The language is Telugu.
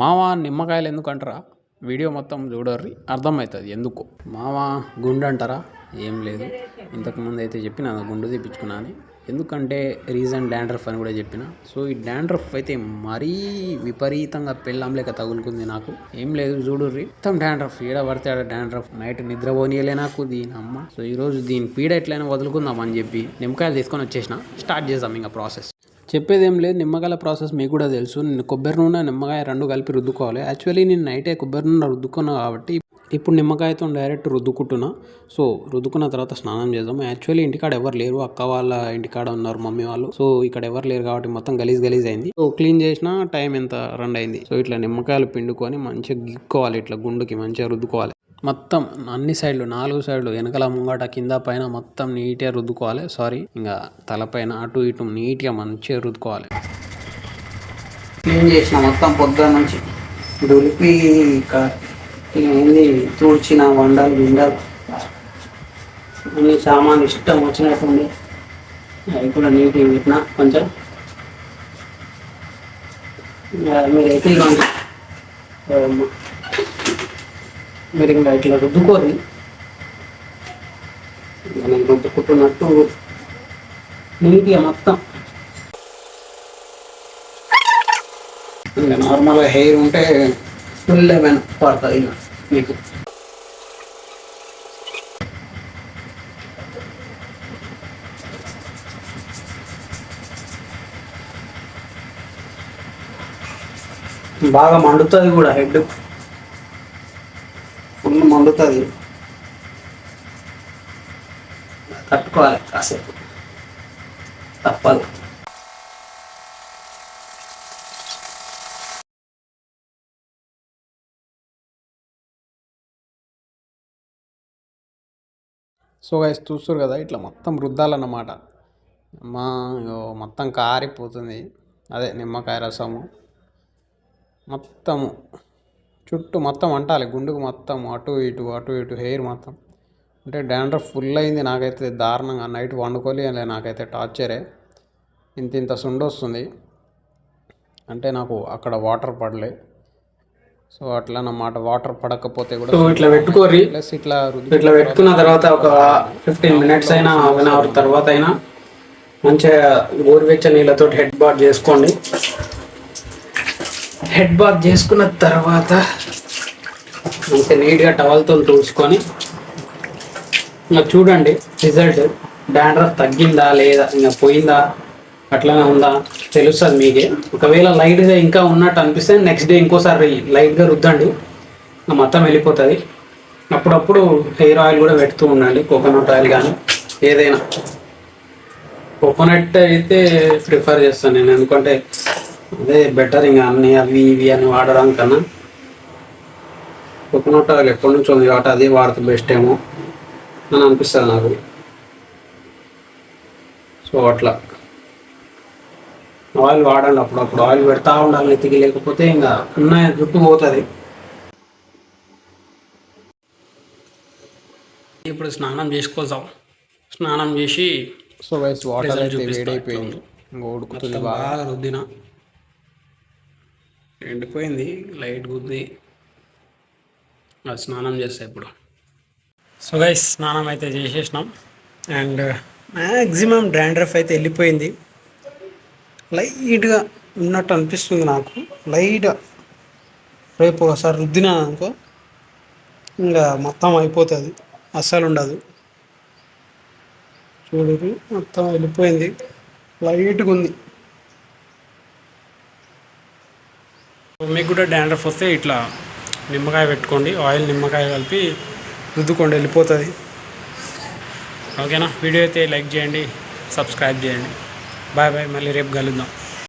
మావా నిమ్మకాయలు ఎందుకంటారా వీడియో మొత్తం చూడర్రి. అర్థమవుతుంది ఎందుకు. మావా గుండు అంటారా? ఏం లేదు. ఇంతకుముందు అయితే చెప్పిన గుండు తీపించుకున్నా అని. ఎందుకంటే రీజన్ డాండ్రఫ్ అని కూడా చెప్పిన. సో ఈ డాండ్రఫ్ అయితే మరీ విపరీతంగా పెళ్ళాం లేక తగులుకుంది నాకు. ఏం లేదు చూడుర్రి. మొత్తం డాండ్రఫ్. ఈడ పడితే ఆడ డాండ్రఫ్. నైట్ నిద్ర పోనీయలే నాకు దీని అమ్మ. సో ఈరోజు దీని పీడ ఎట్లయినా వదులుకుందాం అని చెప్పి నిమ్మకాయలు తీసుకొని వచ్చేసిన. స్టార్ట్ చేద్దాం ఇంకా ప్రాసెస్. చెప్పేది ఏం లేదు. నిమ్మకాయల ప్రాసెస్ మీకు కూడా తెలుసు. నేను కొబ్బరి నూనె నిమ్మకాయ రెండు కలిపి రుద్దుకోవాలి. యాక్చువల్లీ నేను నైటే కొబ్బరి నూనె రుద్దుకున్నా కాబట్టి ఇప్పుడు నిమ్మకాయతో డైరెక్ట్ రుద్దుకుంటున్నా. సో రుద్దుకున్న తర్వాత స్నానం చేద్దాం యాక్చువల్లీ ఇంటికాడ ఎవరు లేరు. అక్క వాళ్ళ ఇంటికాడ ఉన్నారు మమ్మీ వాళ్ళు. సో ఇక్కడ ఎవరు లేరు కాబట్టి మొత్తం గలీజ్ గలీజ్ అయింది. సో క్లీన్ చేసిన టైం ఎంత? రన్ అయింది. సో ఇట్లా నిమ్మకాయలు పిండుకొని మంచిగా గిక్కోవాలి. ఇట్లా గుండుకి మంచిగా రుద్దుకోవాలి. మొత్తం అన్ని సైడ్లు నాలుగు సైడ్లు వెనకల ముంగట కింద పైన మొత్తం నీట్గా రుద్దుకోవాలి. సారీ ఇంకా తలపైన అటు ఇటు నీట్గా మంచిగా రుద్దుకోవాలి. క్లీన్ చేసిన మొత్తం పొద్దున నుంచి దులిపి ఏంది తూడ్చిన వండలు విండలు అన్ని సామాన్ ఇష్టం వచ్చినట్టుండి అవి కూడా నీట్గా పెట్టిన కొంచెం. మీరైతే ఇవ్వండి మీరు ఇంకా ఇట్లా రుద్దుకోరు. నేను రుద్దుకుంటున్నట్టు నీట్గా మొత్తం. ఇంకా నార్మల్గా హెయిర్ ఉంటే ఫుల్ లెవెన్ పడుతుంది ఇంకా మీకు. బాగా మండుతుంది కూడా హెడ్. ఫుల్ మండుతుంది. తట్టుకోవాలి కాసేపు. తప్పదు. సో గైస్ చూస్తారు కదా ఇట్లా మొత్తం రుద్దాలన్నమాట మా ఇగో మొత్తం కారిపోతుంది. అదే నిమ్మకాయ రసము. మొత్తము. చుట్టూ మొత్తం అంటాలి. గుండుకు మొత్తం అటు ఇటు అటు ఇటు హెయిర్ మొత్తం. అంటే డాండ్రఫ్ ఫుల్ అయింది నాకైతే దారుణంగా. నైట్ వండుకోలే నాకైతే టార్చరే. ఇంత ఇంత సుండు వస్తుంది. అంటే నాకు అక్కడ వాటర్ పడలే. సో అట్లా అన్నమాట. వాటర్ పడకపోతే కూడా సో ఇట్లా పెట్టుకోర్రి. ప్లస్ ఇట్లా ఇట్లా పెట్టుకున్న తర్వాత ఒక ఫిఫ్టీన్ మినిట్స్ అయినా హాఫ్ అన్ అవర్ తర్వాత అయినా మంచిగా గోరువెచ్చ నీళ్ళతో హెడ్ బాత్ చేసుకోండి. హెడ్ బాత్ చేసుకున్న తర్వాత ఇంకా నీట్గా టవల్తో తుడుచుకొని ఇంకా చూడండి రిజల్ట్ డాండ్రఫ్ తగ్గిందా లేదా? ఇంకా పోయిందా? అట్లానే ఉందా? తెలుస్తుంది మీకే. ఒకవేళ లైట్గా ఇంకా ఉన్నట్టు అనిపిస్తే నెక్స్ట్ డే ఇంకోసారి లైట్గా రుద్దండి. ఇంకా మొత్తం వెళ్ళిపోతుంది. అప్పుడప్పుడు హెయిర్ ఆయిల్ కూడా పెడుతూ ఉండండి కోకోనట్ ఆయిల్ కానీ ఏదైనా. కోకోనట్ అయితే ప్రిఫర్ చేస్తాను నేను ఎందుకంటే అదే బెటర్ ఇంకా అన్ని అవి ఇవి అని వాడడం కన్నా. కోకోనట్ ఆయిల్ ఎప్పటి నుంచో ఉంది కాబట్టి అదే వాడితే బెస్ట్ ఏమో అని అనిపిస్తుంది నాకు. సో అట్లా. ఆయిల్ వాడండి అప్పుడప్పుడు. ఆయిల్ పెడతా ఉండాలి నెత్తికి లేకపోతే ఇంకా ఉన్న జుట్టు పోతుంది. ఇప్పుడు స్నానం చేసుకోసాం స్నానం చేసి సో వాటర్ వేడైపోయింది. బాగా రుద్దిన. ఎండిపోయింది లైట్ గుద్ది. అది స్నానం చేస్తా ఇప్పుడు. సో గైస్ స్నానం అయితే చేసేసినాం. అండ్ మ్యాక్సిమం డాండ్రఫ్ అయితే వెళ్ళిపోయింది. లైట్గా ఉన్నట్టు అనిపిస్తుంది నాకు. లైట్గా రేపు ఒకసారి రుద్దినా అనుకో ఇంకా మొత్తం అయిపోతుంది. అస్సలు ఉండదు. చూడు మొత్తం వెళ్ళిపోయింది. లైట్గా ఉంది. మీకు కూడా డాండ్రఫ్ వస్తే ఇట్లా నిమ్మకాయ పెట్టుకోండి ఆయిల్ నిమ్మకాయ కలిపి రుద్దుకోండి వెళ్ళిపోతుంది. ఓకేనా? వీడియో అయితే లైక్ చేయండి సబ్స్క్రైబ్ చేయండి. బాయ్ బాయ్ మళ్ళీ రేపు కలుద్దాం.